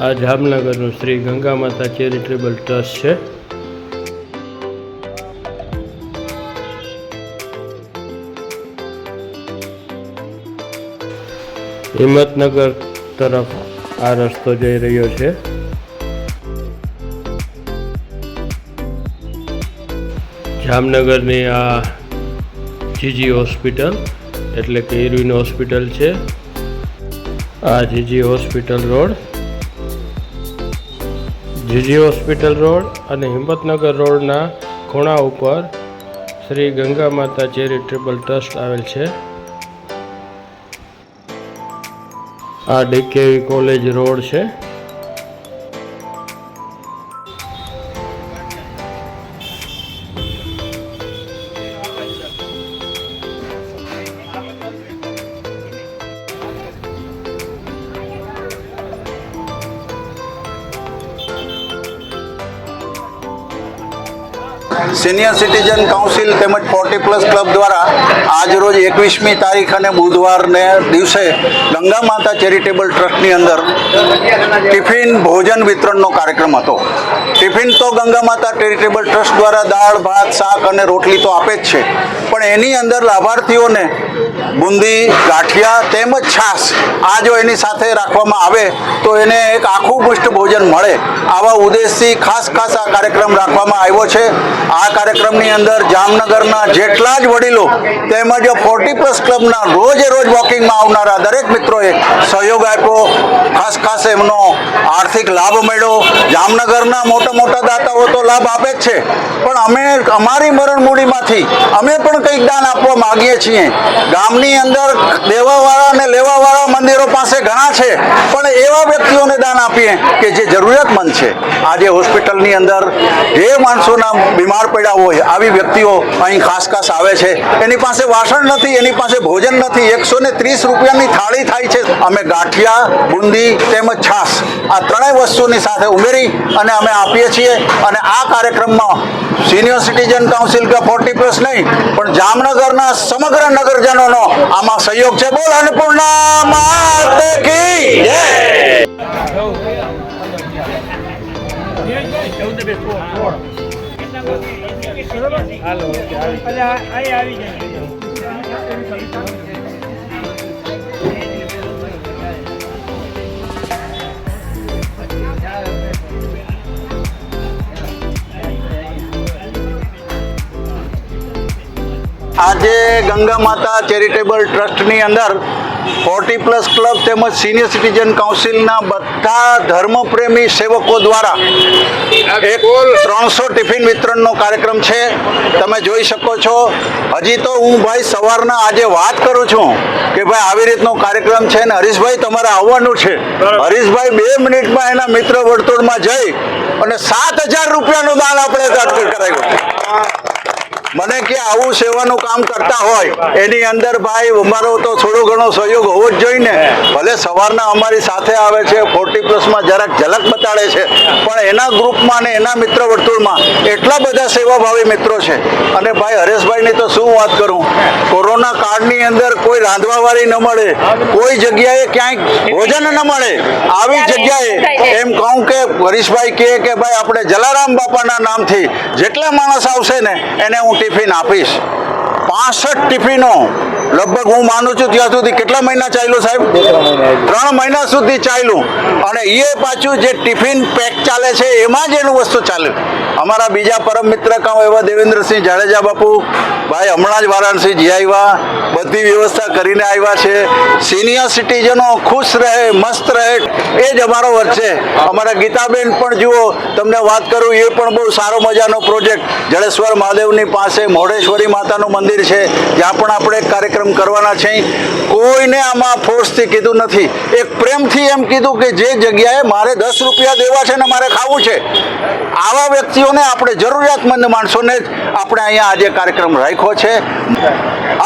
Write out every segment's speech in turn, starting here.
આ જામનગરનું શ્રી ગંગા માતા charitable trust છે. હિંમતનગર તરફ આ રસ્તો જઈ રહ્યો છે. જામનગરની આ જીજી હોસ્પિટલ એટલે કે ઇરવિન હોસ્પિટલ છે. આ GG hospital road GG hospital road અને હિંમતનગર રોડના ખૂણા ઉપર શ્રી ગંગા માતા ચેરિટેબલ ટ્રસ્ટ આવેલ છે. આ ડીકેવી કોલેજ રોડ છે. સિનિયર સિટીઝન કાઉન્સિલ તેમજ ફોર્ટી પ્લસ ક્લબ દ્વારા આજરોજ એકવીસમી તારીખ અને બુધવારને દિવસે ગંગા માતા ચેરિટેબલ ટ્રસ્ટની અંદર ટિફિન ભોજન વિતરણનો કાર્યક્રમ હતો. ટિફિન તો ગંગા માતા ચેરિટેબલ ટ્રસ્ટ દ્વારા દાળ, ભાત, શાક અને રોટલી તો આપે જ છે. પણ એની અંદર લાભાર્થીઓને બુંદી, ગાંઠિયા તેમજ છાશ આ જો એની સાથે રાખવામાં આવે તો એને એક આખું પુષ્ટ ભોજન મળે. આવા ઉદ્દેશથી ખાસ ખાસ આ કાર્યક્રમ રાખવામાં આવ્યો છે. આ કાર્યક્રમની અંદર જામનગરના જેટલા જ વડીલો તેમજ ફોર્ટી પ્લસ ક્લબના રોજે રોજ વોકિંગમાં આવનારા દરેક મિત્રોએ સહયોગ આપ્યો. ખાસ ખાસ એમનો આર્થિક લાભ મળ્યો. જામનગરના મોટા મોટા દાતાઓ તો લાભ આપે જ છે. પણ અમે અમારી મરણ મૂડીમાંથી અમે પણ કંઈક દાન આપવા માગીએ છીએ. ગામની અંદર દેવાવાળા અને લેવાવાળા મંદિરો પાસે ઘણા છે, પણ એવા વ્યક્તિઓને દાન આપીએ કે જે જરૂરિયાતમંદ છે. આજે હોસ્પિટલની અંદર જે માણસોના બીમાર પડ્યા હોય આવી વ્યક્તિઓ અહીં ખાસ ખાસ આવે છે. એની પાસે વાસણ નથી, એની પાસે ભોજન નથી. એકસો ને ત્રીસ રૂપિયાની થાળી થાય છે. અમે ગાંઠિયા, બુંદી તેમજ છાશ આ ત્રણેય વસ્તુની સાથે ઉમેરી અને અમે આપીએ છીએ. અને આ કાર્યક્રમમાં સિનિયર સિટીઝન કાઉન્સિલ કે ફોર્ટી પ્લસ નહીં, પણ જામનગરના સમગ્ર નગરજનોનો આમાં સહયોગ છે. બોલ અન્નપૂર્ણા માત કી હાલો આવી જાય. આજે ગંગા માતા ચેરિટેબલ ટ્રસ્ટની અંદર ફોર્ટી પ્લસ ક્લબ તેમજ સિનિયર સિટીઝન કાઉન્સિલના બધા ધર્મપ્રેમી સેવકો દ્વારા એક ત્રણસો ટિફિન વિતરણનો કાર્યક્રમ છે. તમે જોઈ શકો છો. હજી તો હું ભાઈ સવારના આજે વાત કરું છું કે ભાઈ આવી રીતનો કાર્યક્રમ છે ને હરીશભાઈ તમારે આવવાનું છે. હરીશભાઈ બે મિનિટમાં એના મિત્ર વર્તુળમાં જઈ અને સાત હજાર રૂપિયાનું દાન આપણે કરાવ્યું. મને કે આવું સેવાનું કામ કરતા હોય એની અંદર ભાઈ અમારો તો થોડો ઘણો સહયોગ હોવો જ જોઈએ ને. ભલે સવારના અમારી સાથે આવે છે ફોર્ટી પ્લસમાં જરાક ઝલક બતાડે છે પણ એના ગ્રુપમાં ને એના મિત્ર વર્તુળમાં એટલા બધા સેવાભાવી મિત્રો છે. અને ભાઈ હરેશભાઈની તો શું વાત કરું? કોરોના કાળની અંદર કોઈ રાંધવાવાળી ન મળે કોઈ જગ્યાએ ક્યાંય ભોજન ન મળે. આવી જગ્યાએ એમ કહું કે હરીશભાઈ કહે કે ભાઈ આપણે જલારામ બાપાના નામથી જેટલા માણસ આવશે ને એને હું ટિફિન આપીશ. પાસઠ ટિફિનો લગભગ હું માનું છું ત્યાં સુધી કેટલા મહિના ચાલ્યું સાહેબ? ત્રણ મહિના સુધી ચાલ્યું. અને એ પાછું જે ટિફિન પેક ચાલે છે એમાં જ એનું વસ્તુ ચાલ્યું. અમારા બીજા પરમ મિત્ર કામ એવા દેવેન્દ્રસિંહ જાડેજા બાપુ ભાઈ હમણાં જ વારાણસી જી આવ્યા બધી વ્યવસ્થા કરીને આવ્યા છે. સિનિયર સિટીઝનો ખુશ રહે મસ્ત રહે એ જ અમારો વર્ગ છે. અમારા ગીતાબેન પણ જુઓ તમને વાત કરું એ પણ બહુ સારો મજાનો પ્રોજેક્ટ. જડેશ્વર મહાદેવની પાસે મોઢેશ્વરી માતાનું મંદિર છે. જ્યાં પણ આપણે એક કાર્યક્રમ કરવાના છે. કોઈને આમાં ફોર્સથી કીધું નથી. એક પ્રેમથી એમ કીધું કે જે જગ્યાએ મારે દસ રૂપિયા દેવા છે ને મારે ખાવું છે. આવા વ્યક્તિઓને આપણે જરૂરિયાતમંદ માણસોને જ આપણે અહીંયા આજે કાર્યક્રમ રાખ્યો છે.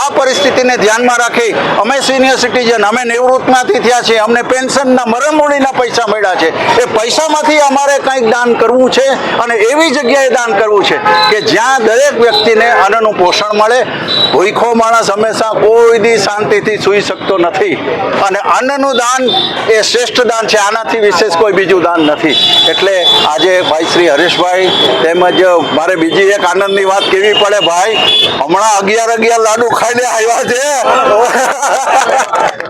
આ પરિસ્થિતિને ધ્યાનમાં રાખી અમે સિનિયર સિટીઝન અમે નિવૃત્તમાંથી થયા છીએ, અમને પેન્શનના મરમૂળીના પૈસા મળ્યા છે. એ પૈસામાંથી અમારે કંઈક દાન કરવું છે અને એવી જગ્યાએ દાન કરવું છે કે જ્યાં દરેક વ્યક્તિને અન્નનું પોષણ મળે. ભૂખો માણસ હંમેશા કોઈ દી શાંતિથી સૂઈ શકતો નથી. અને અન્નનું દાન એ શ્રેષ્ઠ દાન છે, આનાથી વિશેષ કોઈ બીજું દાન નથી. એટલે આજે ભાઈ શ્રી હરેશભાઈ તેમજ મારે બીજી એક આનંદની વાત કેવી પડે ભાઈ? હમણાં અગિયાર અગિયાર લાડુ ખાઈને આવ્યા છે.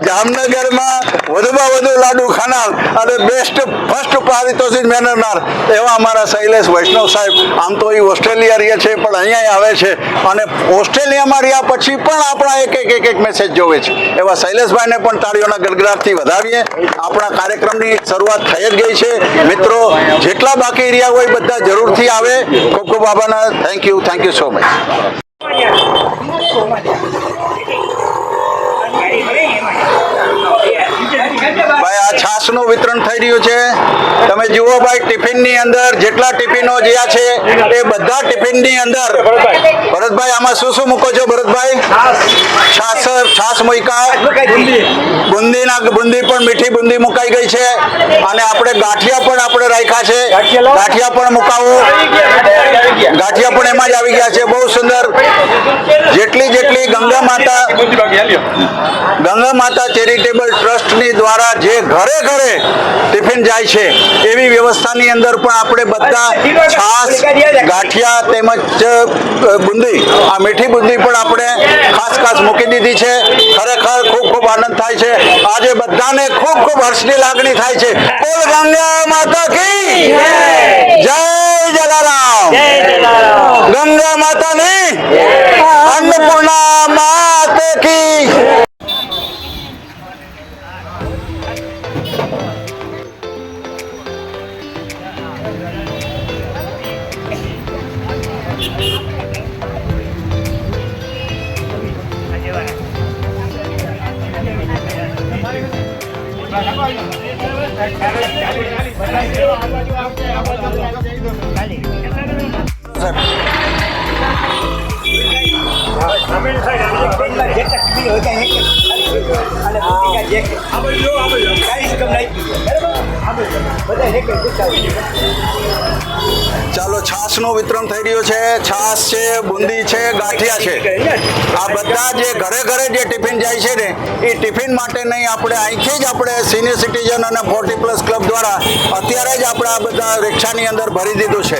જામનગરમાં વધુમાં વધુ લાડુ ખાનાર અને બેસ્ટ ફર્સ્ટ પારિતોષિક મેળવનાર એવા અમારા શૈલેષ વૈષ્ણવ સાહેબ. આમ તો એ ઓસ્ટ્રેલિયા રહે છે પણ અહીંયા આવે છે. અને ઓસ્ટ્રેલિયામાં રહ્યા પછી પણ આપણા એક એક એક એક મેસેજ જોવે છે. એવા શૈલેષભાઈને પણ તાળીઓના ગડગડાટથી વધાવીએ. આપણા કાર્યક્રમની શરૂઆત થઈ જ ગઈ છે. મિત્રો જેટલા બાકી રહ્યા હોય બધા જરૂરથી આવે. ખૂબ ખૂબ આભારના thank you thank you so much 说慢点 ભાઈ આ છાસનું વિતરણ થઈ રહ્યું છે. તમે જુઓ ભાઈ ટિફિનની અંદર જેટલા ટિફિનો જ્યાં છે એ બધા ટિફિનની અંદર. ભરતભાઈ આમાં શું શું મૂકો છો ભરતભાઈ? છાસ છાસ મૂકા બુંદીના બુંદી પણ મીઠી બુંદી મુકાઈ ગઈ છે. અને આપણે ગાંઠિયા પણ આપણે રાખ્યા છે. ગાંઠિયા પણ મુકાવો. ગાંઠિયા પણ એમાં જ આવી ગયા છે. બહુ સુંદર. જેટલી જેટલી ગંગા માતા ગંગા માતા ચેરિટેબલ ટ્રસ્ટની દ્વારા જે ઘરે ઘરે ટિફિન જાય છે. એવી વ્યવસ્થાની અંદર પણ આપણે બધા છાસ ગાંઠિયા તેમજ બુંદી આ મીઠી બુંદી પણ આપણે ખાસ ખાસ મૂકી દીધી છે. ખરેખર ખૂબ ખૂબ આનંદ થાય છે. આજે બધાને ખૂબ ખૂબ હર્ષની લાગણી થાય છે. બોલ ગંગા માતા કી જય. જલારામ. ગંગા માતાની અન્નપૂર્ણા માત કી. સાહેબ. ચાલો છાશનું વિતરણ થઈ રહ્યું છે. છાસ છે બુંદી છે ગાંઠિયા છે. આ બધા જે ઘરે ઘરે જે ટિફિન જાય છે ને એ ટિફિન માટે નહીં આપણે અહીંથી જ આપણે સિનિયર સિટીઝન અને ફોર્ટી પ્લસ ક્લબ દ્વારા અત્યારે જ આપણે આ બધા રિક્ષાની અંદર ભરી દીધું છે.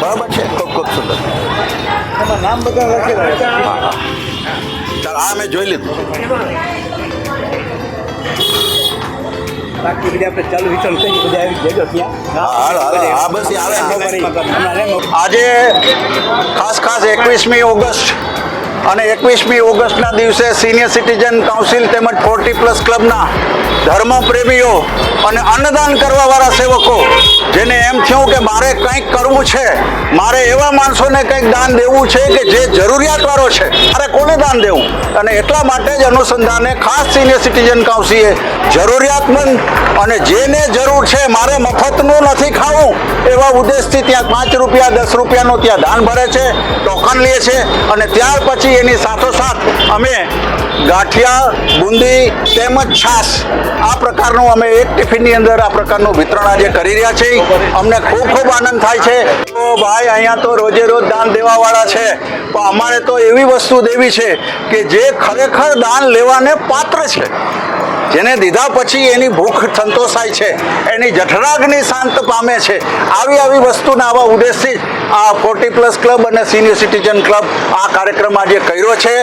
બરાબર છે? ખૂબ ખૂબ સુંદર. નામ બધા લખેલા ચાલો આ મેં જોઈ લીધું. બાકી બધા આપણે ચાલુ વિચાર થઈ બધા આવી જજો ત્યાં આજે ખાસ ખાસ એકવીસમી ઓગસ્ટ અને એકવીસમી ઓગસ્ટના દિવસે સિનિયર સિટીઝન કાઉન્સિલ તેમજ ફોર્ટી પ્લસ ક્લબના ધર્મપ્રેમીઓ અને અન્નદાન કરવાવાળા સેવકો, જેને એમ થયું કે મારે કંઈક કરવું છે, મારે એવા માણસોને કંઈક દાન દેવું છે કે જે જરૂરિયાતવાળો છે, મારે કોને દાન દેવું? અને એટલા માટે જ અનુસંધાને ખાસ સિનિયર સિટીઝન કાઉન્સિલે જરૂરિયાતમંદ અને જેને જરૂર છે મારે મફતનું નથી ખાવું, એવા ઉદ્દેશથી ત્યાં પાંચ રૂપિયા, દસ રૂપિયાનું ત્યાં દાન ભરે છે, ટોકન લે છે, અને ત્યાર પછી એની સાથોસાથ અમે ગાંઠિયા, બુંદી તેમજ છાશ આ પ્રકારનું અમે એક ટિફિનની અંદર આ પ્રકારનું વિતરણ આજે કરી રહ્યા છીએ. અમને ખૂબ ખૂબ આનંદ થાય છે. તો ભાઈ, અહીંયા તો રોજે રોજ દાન દેવાવાળા છે. પણ અમારે તો એવી વસ્તુ દેવી છે કે જે ખરેખર દાન લેવાને પાત્ર છે. જેને દીધા પછી એની ભૂખ સંતોષાય છે, એની જઠરાગ્નિ શાંત પામે છે. આવી આવી વસ્તુના આવા ઉદ્દેશથી આ ફોર્ટી પ્લસ ક્લબ અને સિનિયર સિટીઝન ક્લબ આ કાર્યક્રમ આજે કર્યો છે.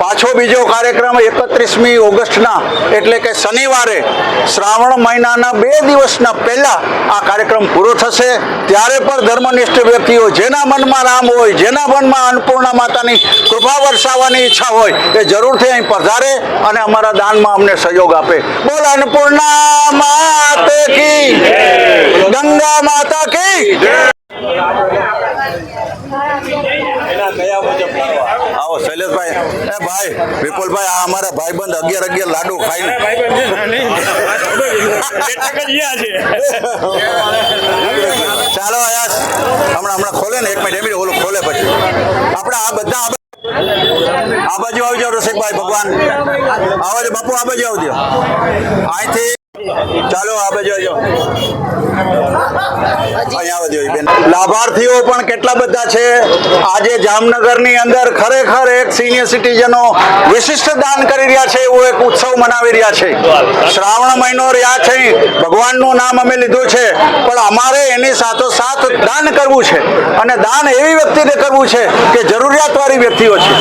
પાછો બીજો કાર્યક્રમ એકત્રીસમી ઓગસ્ટના, એટલે કે શનિવારે, શ્રાવણ મહિનાના બે દિવસના પહેલાં આ કાર્યક્રમ પૂરો થશે. ત્યારે પણ ધર્મનિષ્ઠ વ્યક્તિઓ જેના મનમાં રામ હોય, જેના મનમાં અન્નપૂર્ણા માતાની કૃપા વરસાવવાની ઈચ્છા હોય, એ જરૂરથી અહીં પધારે અને અમારા દાનમાં અમને સહયોગ આપે. બોલ અન્નપૂર્ણા માતે કી ગંગા માતા કી આવો શૈલેષભાઈ. એ ભાઈ વિપુલભાઈ આ અમારા ભાઈબંધ અગિયાર અગિયાર લાડુ ખાઈને ચાલો આયાસ. હમણાં હમણાં ખોલે ને એક મિનિટ એમ ઓલું ખોલે પછી. આપણે આ બધા આ બાજુ આવી જાવ રસિકભાઈ, ભગવાન. આવો બાપુ આ બાજુ આવજો. અહીંથી ચાલો આ બાજુ આવજો. લાભાર્થીઓ પણ કેટલા બધા છે? આજે જામનગરની અંદર ખરેખર એક સિનિયર સિટીઝનો વિશિષ્ટ દાન કરી રહ્યા છે, એવો એક ઉત્સવ મનાવી રહ્યા છે. શ્રાવણ મહિનો રહ્યા છે, ભગવાનનું નામ અમે લીધું છે, પણ અમારે એની સાથોસાથ દાન કરવું છે. અને દાન એવી વ્યક્તિને કરવું છે કે જરૂરિયાતવાળી વ્યક્તિઓ છે.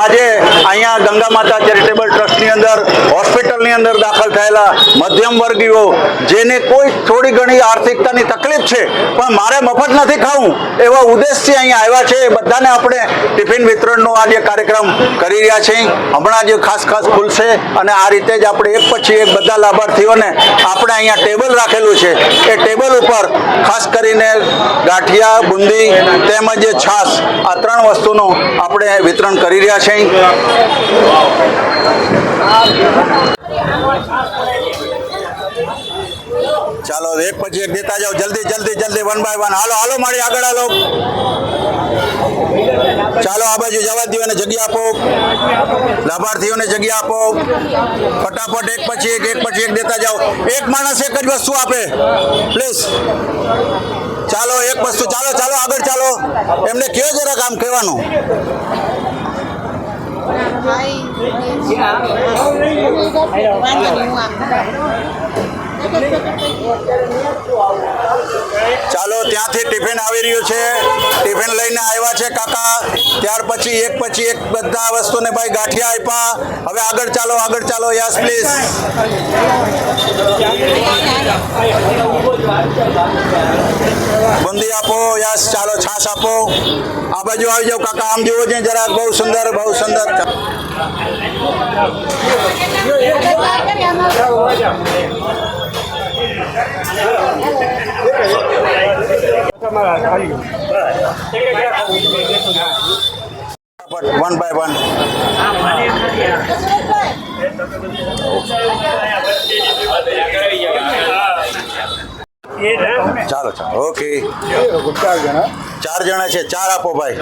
આજે અહીંયા ગંગા માતા ચેરિટેબલ ટ્રસ્ટની અંદર હોસ્પિટલની અંદર દાખલ થયેલા મધ્યમ વર્ગીઓ જેને કોઈ થોડી ઘણી આર્થિકતાની તકલીફ છે, પણ મારે મફત નથી ખાવું, એવા ઉદ્દેશથી અહીંયા આવ્યા છે. એ બધાને આપણે ટિફિન વિતરણનો આજે કાર્યક્રમ કરી રહ્યા છીએ. હમણાં જ ખાસ ખાસ ખુલશે અને આ રીતે જ આપણે એક પછી એક બધા લાભાર્થીઓને આપણે અહીંયા ટેબલ રાખેલું છે. એ ટેબલ ઉપર ખાસ કરીને ગાંઠિયા, બુંદી તેમજ છાશ આ ત્રણ વસ્તુનું આપણે વિતરણ કરી રહ્યા છીએ. ચાલો, એક પછી એક દેતા જાઓ. જલ્દી જલ્દી જલ્દી વન બાય વન હાલો હાલો મારી આગળ હાલો. ચાલો, આ બાજુ જવા દો જગ્યા આપો. લાભાર્થીઓને જગ્યા આપો. ફટાફટ એક પછી એક એક પછી એક દેતા જાઓ. એક માણસ એક જ વસ્તુ આપે. પ્લીઝ ચાલો, એક વસ્તુ. ચાલો ચાલો, આગળ ચાલો. એમને કયો જરાક આમ કહેવાનું? ચાલો, ત્યાંથી ટિફિન આવી રહ્યું છે. ટિફિન લઈને આવ્યા છે કાકા. ત્યાર પછી એક પછી એક બધા વસ્તુને ભાઈ ગાંઠિયા આપ્યા. હવે આગળ ચાલો આગળ ચાલો. યસ પ્લીઝ બુંદી આપો, યસ, ચાલો છાસ આપો. આ બાજુ આવી જાઓ, કાકા, આમ જેવો છે જરા બહુ સુંદર બહુ સુંદર. વન બાય વન ચાલો ચાલો. ઓકે ચાર જણા. છે. ચાર આપો ભાઈ.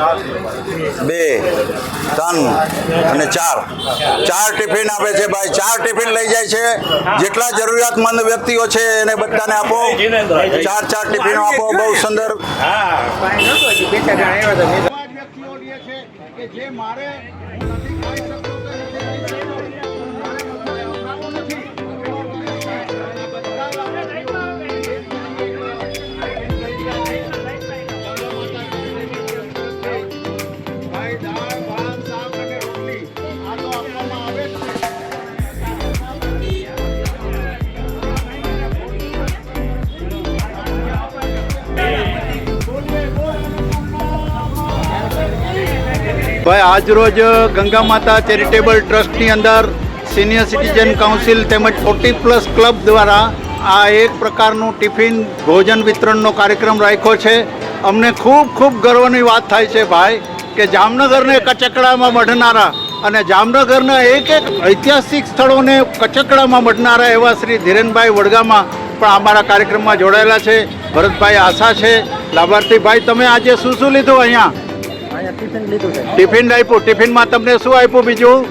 બે ત્રણ અને ચાર. ચાર ટિફિન આપે છે ભાઈ. ચાર ટિફિન લઈ જાય છે. જેટલા જરૂરિયાતમંદ વ્યક્તિઓ છે એને બધાને આપો. ચાર ચાર ટિફિનો આપો. બહુ સુંદર. ભાઈ આજરોજ ગંગા માતા ચેરિટેબલ ટ્રસ્ટની અંદર સિનિયર સિટીઝન કાઉન્સિલ તેમજ ફોર્ટી પ્લસ ક્લબ દ્વારા આ એક પ્રકારનું ટિફિન ભોજન વિતરણનો કાર્યક્રમ રાખ્યો છે. અમને ખૂબ ખૂબ ગર્વની વાત થાય છે ભાઈ, કે જામનગરને કચકડામાં મઢનારા અને જામનગરના એક એક ઐતિહાસિક સ્થળોને કચકડામાં મઢનારા એવા શ્રી ધીરેનભાઈ વડગામાં પણ અમારા કાર્યક્રમમાં જોડાયેલા છે. ભરતભાઈ આશા છે. લાભાર્થી ભાઈ, તમે આજે શું શું લીધું અહીંયા? ટિફિન આપ્યું. ટિફિનમાં તમને શું આપ્યું બીજું?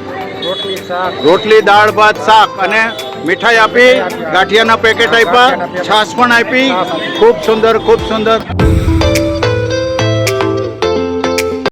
રોટલી દાળ ભાત શાક અને મીઠાઈ આપી. ગાંઠિયાના પેકેટ આપ્યા. છાશ પણ આપી. ખૂબ સુંદર ખૂબ સુંદર.